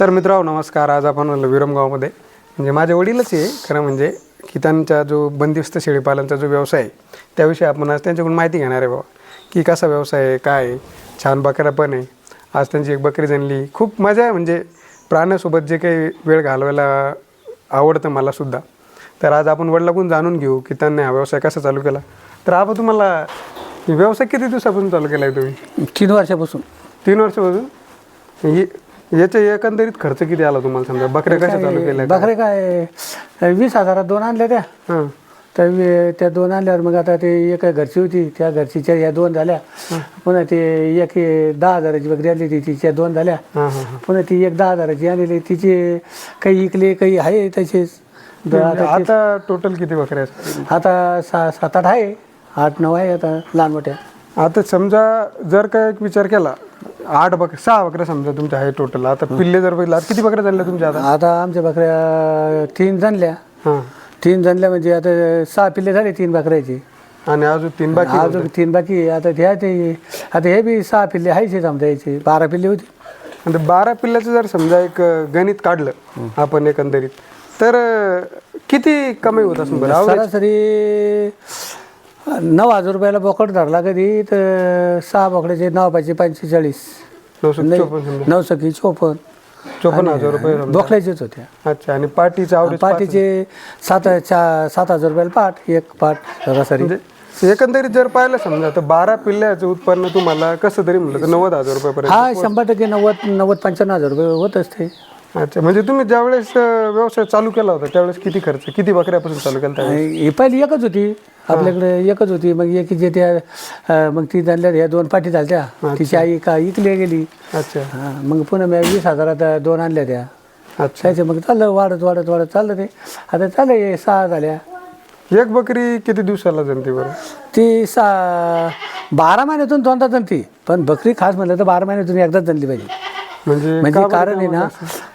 तर मित्रांनो नमस्कार. आज आपण आलो विरमगावमध्ये. म्हणजे माझे वडीलच आहे खरं म्हणजे की त्यांचा जो बंदिस्त शेळीपालनचा जो व्यवसाय आहे त्याविषयी आपण आज त्यांच्याकडून माहिती घेणार आहे बाबा. की कसा व्यवसाय आहे काय आहे छान बकऱ्या पण आहे. आज त्यांची एक बकरी जनली खूप मजा आहे म्हणजे प्राण्यासोबत जे काही वेळ घालवायला आवडतं मला सुद्धा. तर आज आपण वडिलाकडून जाणून घेऊ की त्यांनी हा व्यवसाय कसा चालू केला. तर आपण तुम्हाला व्यवसाय किती दिवसापासून चालू केला आहे तुम्ही? तीन वर्षापासून. तीन वर्षापासून? ये- याच्या एकंदरीत खर्च किती आला तुम्हाला समजा? बकऱ्या कशा चालू केल्या? बकरे काय वीस हजारात दोन आणल्या त्या. हां. तर वे- त्या दोन आणल्यावर मग आता ते एक घरची होती त्या घरचीच्या या दोन झाल्या. पुन्हा ते एक हे दहा हजाराची बकरी आली होती तिच्या दोन झाल्या. हां हां हां. पुन्हा ती एक दहा हजाराची आणलेली तिचे काही इकले काही आहे तसेच आता आता टोटल किती बकऱ्या आहेत? आता सा सात आठ आहे आठ नऊ आहे आता लहान मोठ्या. आता समजा जर का एक विचार केला आठ बकऱ्या सहा बकऱ्या समजा तुमच्या आहे टोटल आता पिल्ले जर बघितलं आता किती बकऱ्या झाल्या तुमच्या आता? आता आमच्या बकऱ्या तीन जणल्या हां. तीन जणल्या म्हणजे आता सहा पिल्ले झाले तीन बकऱ्याचे. आणि अजून तीन बाकी अजून तीन बाकी. आहे. आता त्या ते आता हे बी सहा पिल्ले आहेच आमच्या याचे बारा पिल्ले होती. आणि ते बारा पिल्ल्याचं जर समजा एक अं, गणित काढलं आपण एकंदरीत तर अं, किती कमाई होत बरं? average? सरासरी नऊ हजार रुपयाला बोकड धरला कधी तर सहा बोकड्याचे नऊ पाचशे पंचेचाळीस नऊ सखी चोपन्न चोपन्न. हजार रुपये बोकड्याचेच होत्या. अच्छा आणि पाटीचं पाठीचे सात सात हजार रुपयाला पाठ एक पाठ सरासरी. म्हणजे एकंदरीत जर पाहिलं समजा तर बारा पिल्ल्याचं उत्पन्न तुम्हाला कसं तरी म्हणलं तर नव्वद हजार रुपयापर्यंत हा शंभर टक्के नव्वद नव्वद पंच्याण्णव हजार रुपये होत असते. अच्छा म्हणजे तुम्ही ज्यावेळेस अं, व्यवसाय चालू केला होता त्यावेळेस किती खर्च किती बकऱ्यापासून चालू केला? ही पहिली एकच होती. आपल्याकडे एकच होती. मग एक जे त्या अं, मग ती झाल्या ह्या दोन पाठी झाल्या तिची आई का इकली गेली. अच्छा. हा, मग पुन्हा मी वीस हजारात दोन आणल्या त्या. अच्छा. त्याचे मग चाललं वाढत वाढत वाढत चाललं ते. आता चाललं हे सहा झाल्या. एक बकरी किती दिवसाला जमते बरं? ती सा बारा महिन्यातून दोनदा जणती पण बकरी खास म्हणलं तर बारा महिन्यातून एकदाच जणली पाहिजे. म्हणजे म्हणजे कारण आहे ना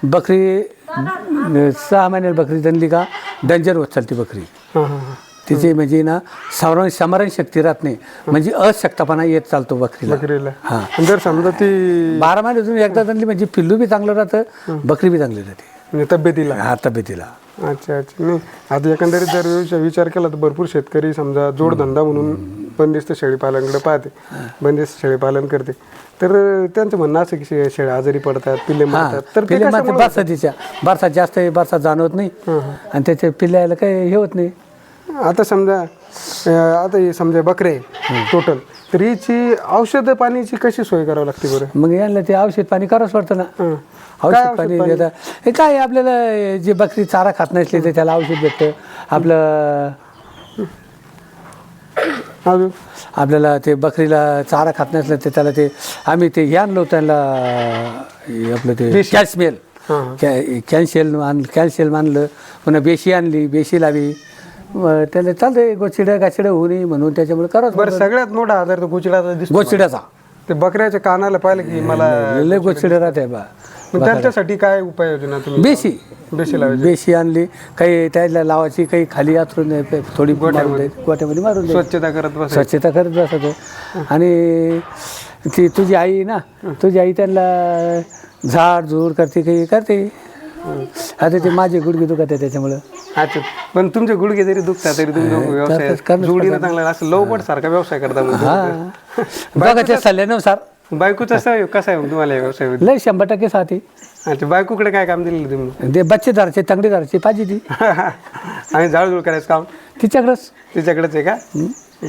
बकरी सहा महिन्याला बकरी जणली का डेंजर होत चालते बकरी. हां हां हां. तिची म्हणजे ना समरण समरण शक्ती राहत नाही. म्हणजे अशक्तपणा येत चालतो बकरीला. बकरीला. हा. जर समजा ती बारा महिन्यातून एकदा जणली म्हणजे पिल्लू बी चांगलं राहतं बकरी बी चांगली राहते. म्हणजे तब्येतीला. हा तब्येतीला. अच्छा अच्छा. नाही आता एकंदरीत जर विचार विचार केला तर भरपूर शेतकरी समजा जोडधंदा म्हणून बंदिस्त शेळीपालनकडे पाहते. बंदिस्त शेळीपालन करते. तर त्यांचं म्हणणं असं की शे- शेळ्या आजारी पडतात पिल्ले मारतात. तर ते पिल्ले मात्र कशामुळे बरसातीच्या. बरसात जास्त आहे बरसात जाणवत नाही. आणि त्याच्या पिल्ल्याला काही हे होत नाही. आता समजा अं, आता हे समजा बकरे टोटल. तर हिची औषध पाण्याची कशी सोय करावी लागते बरं? मग यांना ते औषध पाणी करावंच पडतं ना. औषध पाणी देतात हे काय आपल्याला जे बकरी चारा खात नसली तर त्याला औषध भेटतं. आपलं आपल्याला ते बकरीला चारा खात नसलं तर त्याला ते आम्ही ते हे आणलो त्याला हे आपलं ते कॅल्शियल हां कॅल्शियल आण कॅल्शियल आणलं पुन्हा बेशी आणली बेशी लावी. त्याला चालतंय गोचिड्या गाचिड्या होऊ नये म्हणून त्याच्यामुळे करावंच बरं सगळ्यात मोठा आजार तो गुचडाचा दिसतो. गोचिड्याचा ते बकऱ्याच्या कानाला पाहिलं की मला लय गोचिड्या राहते बा. मग त्यांच्यासाठी काय उपाययोजना तुम्ही बेशी. बेशी लावायची? बेशी आणली. काही त्याला लावायची काही खाली आथरून थोडी मारून द्यायची गोट्यामध्ये मारून द्यायची स्वच्छता करत बस स्वच्छता करत बसत आणि ती तुझी आई आहे ना तुझी आई त्यांना झाड झूड करते काही करते. आता ते माझे गुडघे दुखत आहे त्याच्यामुळं. अच्छा. पण तुमचे गुडघे जरी दुखतात तरी तुम्ही दोघं व्यवसाय जोडीनं चांगला असं लवपट सारखा व्यवसाय करता मग हा. बघाच्या सल्ल्यानुसार. बायकोचा कसा आहे कसा आहे मग तुम्हाला व्यवसाय लय शंभर टक्के साथी अच्छा बायकोकडे काय काम दिलेलं तुम्ही? ते बच्चे धरायचे तंगडी धरायची पाहिजे ती. आणि झाडझूड करायचं काम? तिच्याकडंच. तिच्याकडेच आहे का?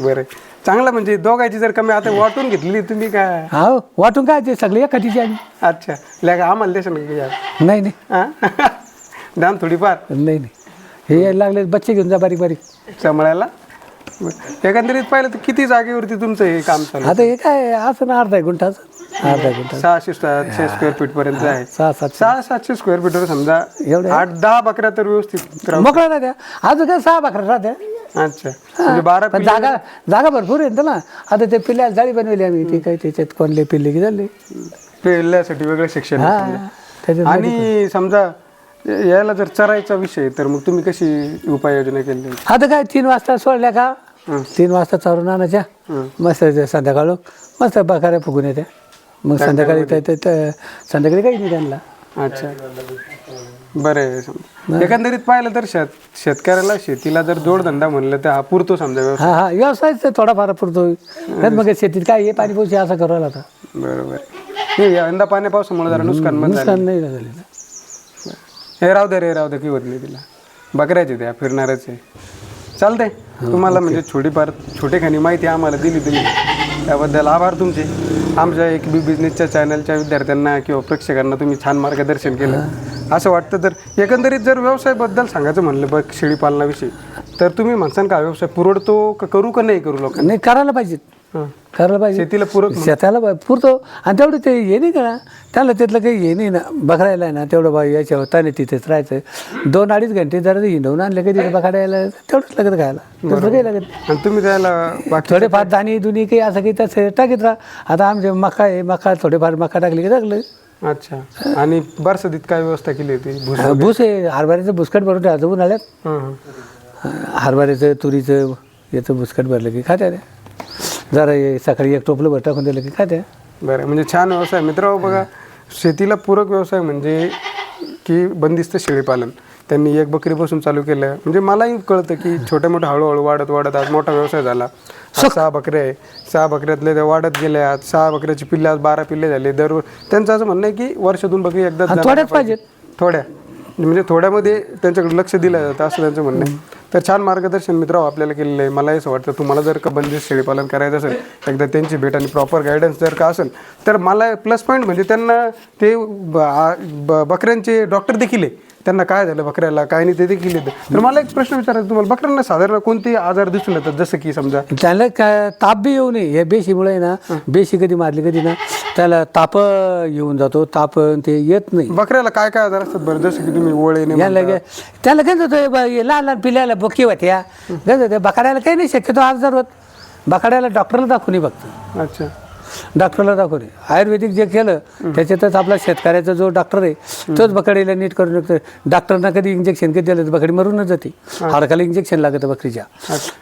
बरं. चांगला म्हणजे दोघांची जर कमी आता वाटून घेतली तुम्ही काय? हा वाटून काय ते सगळे एखादीची आम्ही. अच्छा लय आम्हाला देशाल का यार? नाही नाही. हा? दाम थोडीफार? नाही नाही. हे यायला लागले बच्चे घेऊन जा बारीक बारीक. सांभाळायला? बरं. एकंदरीत पाहिलं तर किती जागेवरती तुमचं हे काम चालू आहे? आता हे काय असं ना अर्धा गुंठाच? अर्धा गुंठा सहाशे सातशे स्क्वेअर फीट पर्यंत आहे. सहा सात सहा सातशे स्क्वेअर फीटवर समजा एवढे? आठ दहा बकऱ्या तर व्यवस्थित राहू मोकळा राहत्या. अजून काय सहा भाकऱ्या राहत्या? अच्छा. म्हणजे बारा पण जागा जागा भरपूर आहे ना आता ते पिल्ल्याला जाळी बनवली आम्ही. ती काही त्याच्यात कोणले पिल्ले की झाले? पिल्ल्यासाठी वेगळं शिक्षण हा. त्याच्यात आणि समजा याला जर चरायचा विषय तर मग तुम्ही कशी उपाययोजना केली? आता काय तीन वाजता सोडल्या का. तीन वाजता चारून आणायच्या. मस्त संध्याकाळ मस्त बकाऱ्या फुगून येत्या. मग संध्याकाळी संध्याकाळी काही नाही त्यांना. अच्छा. बरं. एकंदरीत पाहिलं तर शेत शेतकऱ्याला शेतीला जर जोडधंदा म्हणलं तर हा पुरतो समजा हा हा. व्यवसायच थोडाफार पुरतो मग शेतीत काय हे पाणी पोषी असं करायला आता बरोबर हे यंदा पाण्या पावसामुळे जरा नुकसान नुकसान नाही झालेलं. हे राहू दे रे राहू दे की नाही तिला. बकऱ्याचे त्या फिरणारच. आहे चालतंय. तुम्हाला म्हणजे छोटीफार छोटेखानी माहिती आम्हाला दिली तुम्ही. त्याबद्दल आभार तुमचे. आमच्या एक बी बिझनेसच्या चॅनलच्या विद्यार्थ्यांना किंवा प्रेक्षकांना तुम्ही छान मार्गदर्शन केलं. असं वाटतं तर एकंदरीत जर व्यवसायाबद्दल सांगायचं म्हणलं बघ शेळी पालनाविषयी तर तुम्ही म्हणसान का व्यवसाय पुरवतो का करू का नाही करू लोक नाही करायला पाहिजेत करायला पाहिजे. शेतीला पूरक शेताला पाहिजे पुरतो. आणि तेवढं ते हे नाही का ना त्याला त्यातलं काही हे नाही ना बकरायला आहे ना तेवढं बा याच्यावर त्याने तिथेच राहायचं. दोन अडीच घंटे जरा ते हिंडवून आणलं कधी बकरायला तेवढंच लागत खायला. दुसरं काही लागत आणि तुम्ही त्याला बाकी थोडेफार दाणी दुनी काही असं काही तसं टाकीत राहा. आता आमचे मका आहे मका थोडेफार मका टाकली की टाकलं. अच्छा. आणि बरसदीत काय व्यवस्था केली होती? भुस भूस आहे. हरभऱ्याचं भुसकट भरून ठेवायचं उन्हाळ्यात हं, हं. हरभऱ्याचं तुरीचं याचं भुसकट भरलं की खात्या जरा हे सकाळी एक टोपलं भर टाकून दिलं की खात्या बरं म्हणजे छान व्यवसाय. मित्र बघा शेतीला पूरक व्यवसाय म्हणजे की बंदिस्त शेळीपालन. त्यांनी एक बकरीपासून चालू केलं. म्हणजे मलाही कळतं की छोट्या मोठ्या हळूहळू वाढत वाढत आज मोठा व्यवसाय झाला. आज सहा बकऱ्या आहे. सहा बकऱ्यातले त्या वाढत गेल्या आज. सहा बकऱ्याची पिल्ले आज बारा पिल्ले झाले. दर त्यांचं असं म्हणणं आहे की वर्षातून बकरी एकदा थोड्याच पाहिजेत. थोड्या. म्हणजे थोड्यामध्ये त्यांच्याकडे लक्ष दिलं जातं असं त्यांचं म्हणणं आहे. तर छान मार्गदर्शन मित्र आपल्याला केलेलं आहे. मला असं वाटतं तुम्हाला जर का बंदिस्त शेळीपालन करायचं असेल एकदा त्यांची भेट आणि प्रॉपर गायडन्स जर का असेल तर मला प्लस पॉईंट म्हणजे त्यांना ते बकऱ्यांचे डॉक्टर देखील आहे. त्यांना काय झालं बकऱ्याला काय नाही ते देखील येतं तर मला एक प्रश्न विचारायचा तुम्हाला बकऱ्यांना साधारण कोणते आजार दिसून येतात? जसं की समजा त्याला काय ताप बी येऊ नये. या बेशीमुळे ना बेशी कधी मारली कधी ना. त्याला ताप येऊन जातो ताप ते येत नाही. बकऱ्याला काय काय आजार असतात बरं जसं की तुम्ही याला गे- त्याला काय होतं ब- हे लहान लहान पिल्याला बोकी होत्या. काय होतं बकड्याला काही नाही शक्यतो आजार होत. बकड्याला डॉक्टरला दाखवून फक्त. अच्छा. डॉक्टरला दाखवून. आयुर्वेदिक जे केलं त्याच्यातच आपला शेतकऱ्याचा जो डॉक्टर आहे तोच बकरीला नीट करून टाकतो डॉक्टरना कधी इंजेक्शन कधी दिलं तर बकरी मरूनच जाते. हाडकाला इंजेक्शन लागतं बकरीच्या.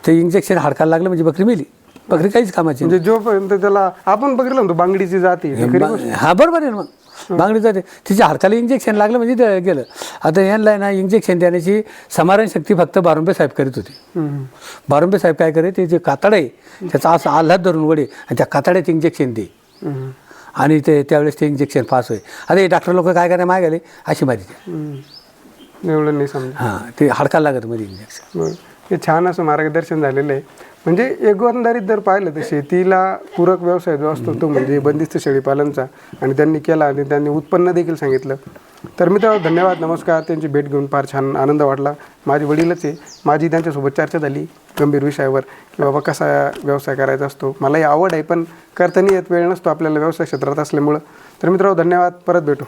ते इंजेक्शन हाडकाला लागलं म्हणजे बकरी मेली. बकरी काहीच कामाची. म्हणजे जोपर्यंत त्याला आपण बघितलं म्हणतो बांगडीची जाती खरी गोष्ट. हा बरोबर आहे ना मग बांगडी जाते तिच्या हाडकाला इंजेक्शन लागलं म्हणजे ते गेलं आता यांना आहे ना इंजेक्शन देण्याची समारण शक्ती फक्त बारुंबे साहेब करीत होती हम्म. बारुंबे साहेब काय करे ते जे कातड आहे त्याचा असं आल्हाद धरून वडे आणि त्या कातड्यात इंजेक्शन दे हम्म. आणि ते त्यावेळेस ते इंजेक्शन पास होय आता हे डॉक्टर लोक काय करायला मागायले अशी माहिती हम्म. एवढं नाही समजा हां ते हाडकाला लागत मध्ये इंजेक्शन बरं. हे छान असं मार्गदर्शन झालेलं आहे. म्हणजे एकंदरीत जर पाहिलं तर शेतीला पूरक व्यवसाय जो असतो तो म्हणजे बंदिस्त शेळीपालनचा आणि त्यांनी केला आणि त्यांनी उत्पन्न देखील सांगितलं. तर मित्र धन्यवाद नमस्कार. त्यांची भेट घेऊन फार छान आनंद वाटला. माझे वडीलच आहे. माझी त्यांच्यासोबत चर्चा झाली गंभीर विषयावर की बाबा कसा व्यवसाय करायचा असतो. मलाही आवड आहे पण करताना येत वेळ नसतो आपल्याला व्यवसाय क्षेत्रात असल्यामुळं. तर मित्रांनो धन्यवाद. परत भेटू.